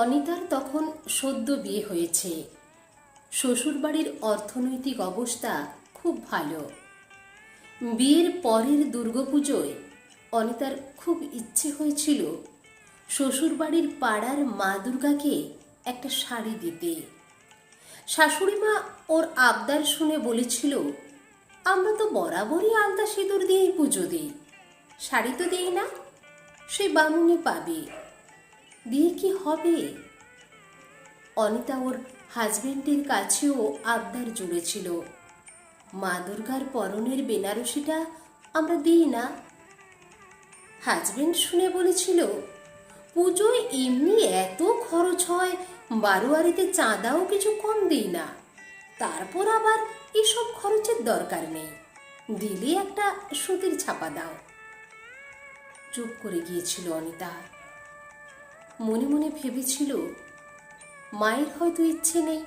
অনিতার তখন সদ্য বিয়ে হয়েছে। শ্বশুরবাড়ির অর্থনৈতিক অবস্থা খুব ভালো। বিয়ের পরের দুর্গাপুজোয় অনিতার খুব ইচ্ছে হয়েছিল শ্বশুরবাড়ির পাড়ার মা দুর্গাকে একটা শাড়ি দিতে। শাশুড়ি মা ওর আবদার শুনে বলেছিল, আমরা তো বরাবরই আলতা সিঁদুর দিয়েই পুজো দিই। শাড়ি তো দিই না সেই বামুনি পাবে। দিয়ে কি হবে? অনিতা ওর হাজবেন্ডের কাছেও আবদার জুড়েছিল। মা দুর্গার পরনের বেনারসিটা আমরা দিই না। হাজবেন্ড শুনে বলেছিল পুজোয় এমনি এত খরচ হয়, বারোয়ারিতে চাঁদাও কিছু কম দিই না। তারপর আবার এসব খরচের দরকার নেই। দিলে একটা সুতির ছাপা দাও। চুপ করে গিয়েছিল অনিতা। মনে মনে ভেবেছিল, মায়ের হয়তো ইচ্ছে নেই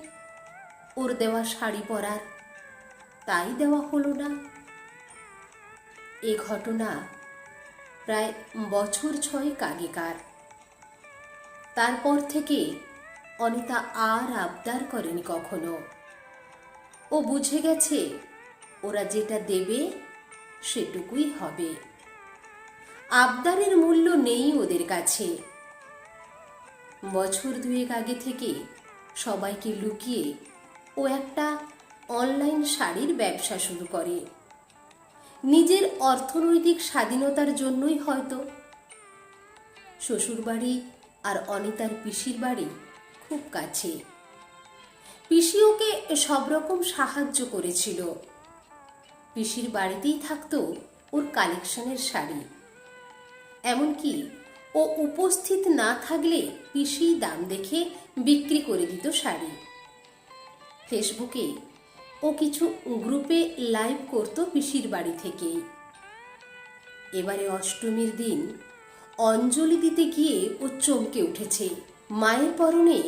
ওর দেওয়া শাড়ি পরার। তাই দেওয়া হলো না। এ ঘটনা প্রায় বছর ছয়েক আগেকার। তারপর থেকে অনিতা আর আবদার করেনি কখনো। ও বুঝে গেছে ওরা যেটা দেবে সেটুকুই হবে। আবদারের মূল্য নেই ওদের কাছে। বছর দুয়েক আগে থেকে সবাইকে লুকিয়ে ও একটা অনলাইন শাড়ির ব্যবসা শুরু করে। নিজের অর্থনৈতিক স্বাধীনতার জন্যই হয়তো। শ্বশুরবাড়ি আর অনিতার পিসির বাড়ি খুব কাছে। পিসি ওকে সব রকম সাহায্য করেছিল। পিসির বাড়িতেই থাকতো ওর কালেকশনের শাড়ি। এমনকি ও উপস্থিত না থাকলে পিসি দাম দেখে বিক্রি করে দিত শাড়ি। ফেসবুকে ও কিছু গ্রুপে লাইভ করতো পিসির বাড়ি থেকেই। এবারে অষ্টমীর দিন অঞ্জলি দিতে গিয়ে ও চমকে উঠেছে। মায়ের পরনে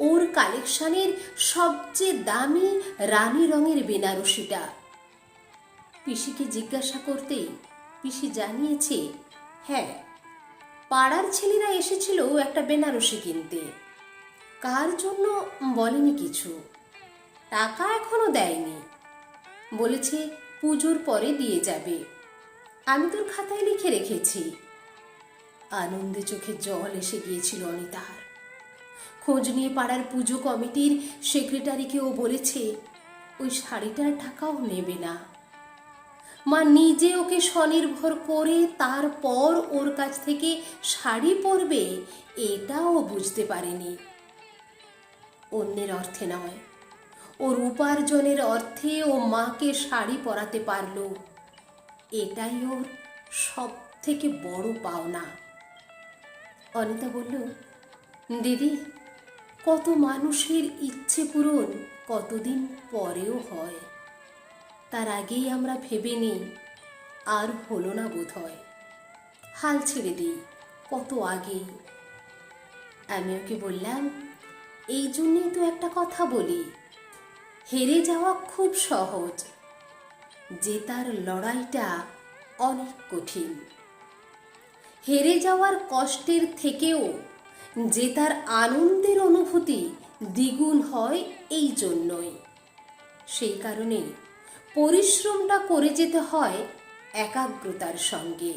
ওর কালেকশনের সবচেয়ে দামি রানী রঙের বেনারসিটা। পিসিকে জিজ্ঞাসা করতেই পিসি জানিয়েছে হ্যাঁ পাড়ার ছেলেরা এসেছিল একটা বেনারসি কিনতে। কার জন্য বলেনি কিছু? টাকা এখনও দেয়নি। বলেছে, পুজোর পরে দিয়ে যাবে। আমি তোর খাতায় লিখে রেখেছি। আনন্দে চোখে জল এসে গিয়েছিল অনিতার। খোঁজ নিয়ে পাড়ার পুজো কমিটির সেক্রেটারিকে ও বলেছে, ওই শাড়িটার টাকাও নেবে না। মা নিজে ওকে স্বনির্ভর করে তারপর ওর কাছ থেকে শাড়ি পরবে এটাও বুঝতে পারেনি। অন্যের অর্থে নয়। ওর উপার্জনের অর্থে ও মাকে শাড়ি পরাতে পারল। এটাই ওর সব থেকে বড় পাওনা। অনিতা বলল, দিদি, কত মানুষের ইচ্ছে পূরণ কতদিন পরেও হয়। তার আগেই আমরা ভেবে নিই। আর হলো না বোধ হয় হাল ছেড়ে দিই, কত আগেই। আমি ওকে বললাম, এই জন্যেই তো একটা কথা বলি। হেরে যাওয়া খুব সহজ জেতার লড়াইটা অনেক কঠিন। হেরে যাওয়ার কষ্টের থেকেও জেতার আনন্দের অনুভূতি দ্বিগুণ হয় এই জন্যই। সেই কারণে পরিশ্রমটা করে যেতে হয় একাগ্রতার সঙ্গে।